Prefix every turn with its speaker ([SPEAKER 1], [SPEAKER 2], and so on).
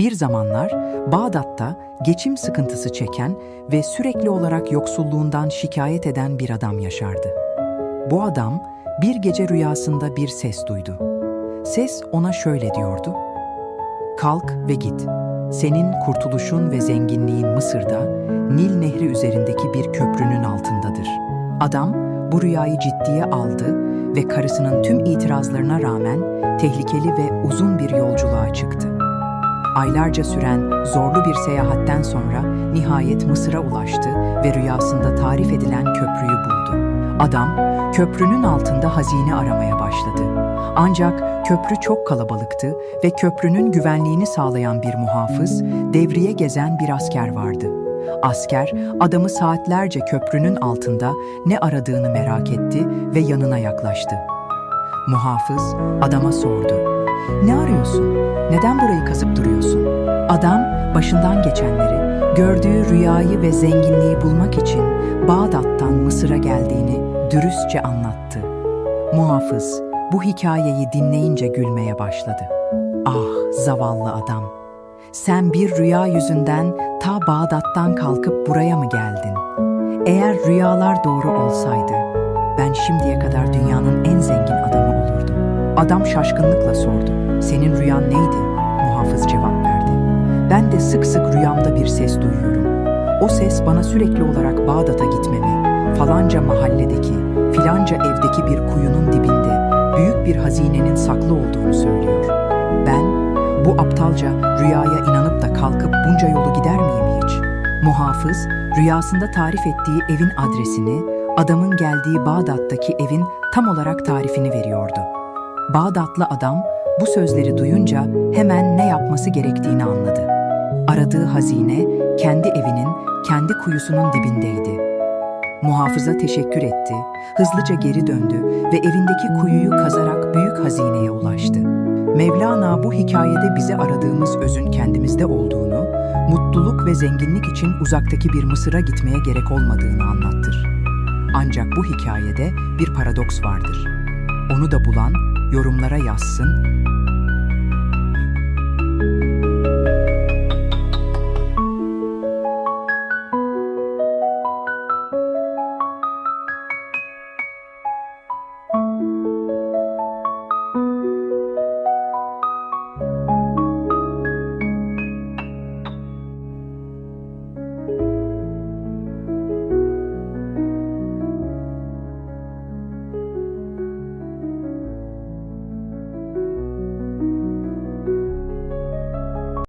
[SPEAKER 1] Bir zamanlar Bağdat'ta geçim sıkıntısı çeken ve sürekli olarak yoksulluğundan şikayet eden bir adam yaşardı. Bu adam bir gece rüyasında bir ses duydu. Ses ona şöyle diyordu: Kalk ve git. Senin kurtuluşun ve zenginliğin Mısır'da, Nil Nehri üzerindeki bir köprünün altındadır. Adam bu rüyayı ciddiye aldı ve karısının tüm itirazlarına rağmen tehlikeli ve uzun bir yolculuğa çıktı. Aylarca süren zorlu bir seyahatten sonra nihayet Mısır'a ulaştı ve rüyasında tarif edilen köprüyü buldu. Adam köprünün altında hazine aramaya başladı. Ancak köprü çok kalabalıktı ve köprünün güvenliğini sağlayan bir muhafız, devriye gezen bir asker vardı. Asker adamı saatlerce köprünün altında ne aradığını merak etti ve yanına yaklaştı. Muhafız adama sordu. Ne arıyorsun? Neden burayı kazıp duruyorsun? Adam başından geçenleri, gördüğü rüyayı ve zenginliği bulmak için Bağdat'tan Mısır'a geldiğini dürüstçe anlattı. Muhafız bu hikayeyi dinleyince gülmeye başladı. Ah zavallı adam. Sen bir rüya yüzünden ta Bağdat'tan kalkıp buraya mı geldin? Eğer rüyalar doğru olsaydı ben şimdiye kadar dünyanın en. Adam şaşkınlıkla sordu. Senin rüyan neydi? Muhafız cevap verdi. Ben de sık sık rüyamda bir ses duyuyorum. O ses bana sürekli olarak Bağdat'a gitmemi, falanca mahalledeki, filanca evdeki bir kuyunun dibinde büyük bir hazinenin saklı olduğunu söylüyor. Ben bu aptalca rüyaya inanıp da kalkıp bunca yolu gider miyim hiç? Muhafız rüyasında tarif ettiği evin adresini, adamın geldiği Bağdat'taki evin tam olarak tarifini veriyordu. Bağdatlı adam bu sözleri duyunca hemen ne yapması gerektiğini anladı. Aradığı hazine kendi evinin, kendi kuyusunun dibindeydi. Muhafıza teşekkür etti, hızlıca geri döndü ve evindeki kuyuyu kazarak büyük hazineye ulaştı. Mevlana bu hikayede bize aradığımız özün kendimizde olduğunu, mutluluk ve zenginlik için uzaktaki bir Mısır'a gitmeye gerek olmadığını anlattır. Ancak bu hikayede bir paradoks vardır. Onu da bulan yorumlara yazsın.